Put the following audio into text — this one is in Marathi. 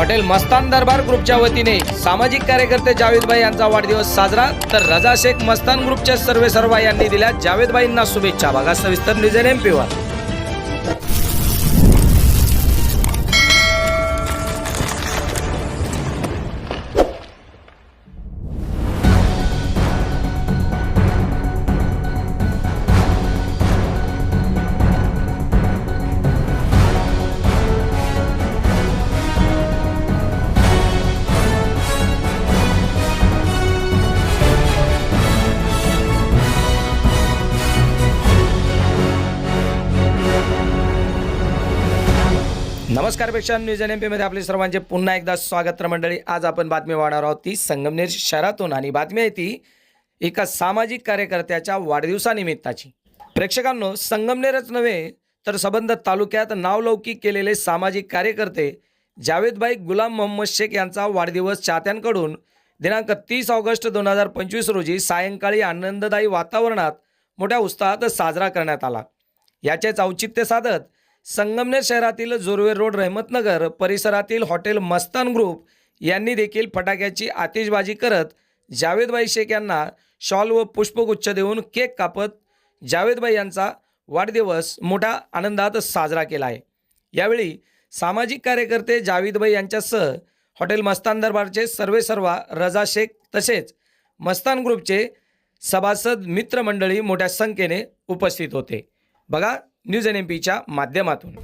हॉटेल मस्तान दरबार ग्रुपच्या वतीने सामाजिक कार्यकर्ते जावेदबाई यांचा वाढदिवस साजरा. तर रजा शेख मस्तान ग्रुपच्या सर्वे सर्वा यांनी दिल्या जावेदबाईंना शुभेच्छा. बघा सविस्तर निजेन एम नमस्कारपेक्षा न्यूज एन एम पीमध्ये आपले सर्वांचे पुन्हा एकदा स्वागत मंडळी आज आपण बातमी वाढणार आहोत. ती संगमनेर शहरातून आणि बातमी आहे ती एका सामाजिक कार्यकर्त्याच्या वाढदिवसानिमित्ताची. प्रेक्षकांनो संगमनेरच नव्हे तर सबंध तालुक्यात नावलौकिक केलेले सामाजिक कार्यकर्ते जावेदभाई गुलाम मोहम्मद शेख यांचा वाढदिवस चाहत्यांकडून दिनांक तीस ऑगस्ट दोन हजार पंचवीस रोजी सायंकाळी आनंददायी वातावरणात मोठ्या उत्साहात साजरा करण्यात आला. याचेच औचित्य साधत संगमनेर शहरातील जोरवे रोड रहमतनगर परिसरातील हॉटेल मस्तान ग्रुप यांनी देखील फटाक्याची आतिषबाजी करत जावेदबाई शेख यांना शॉल व पुष्पगुच्छ देऊन केक कापत जावेदबाई यांचा वाढदिवस मोठ्या आनंदात साजरा केला आहे. यावेळी सामाजिक कार्यकर्ते जावेदबाई यांच्यासह हॉटेल मस्तान दरबारचे सर्वे सर्वा रजा शेख तसेच मस्तान ग्रुपचे सभासद मित्रमंडळी मोठ्या संख्येने उपस्थित होते. बघा न्यूज एन एम पीच्या माध्यमातून.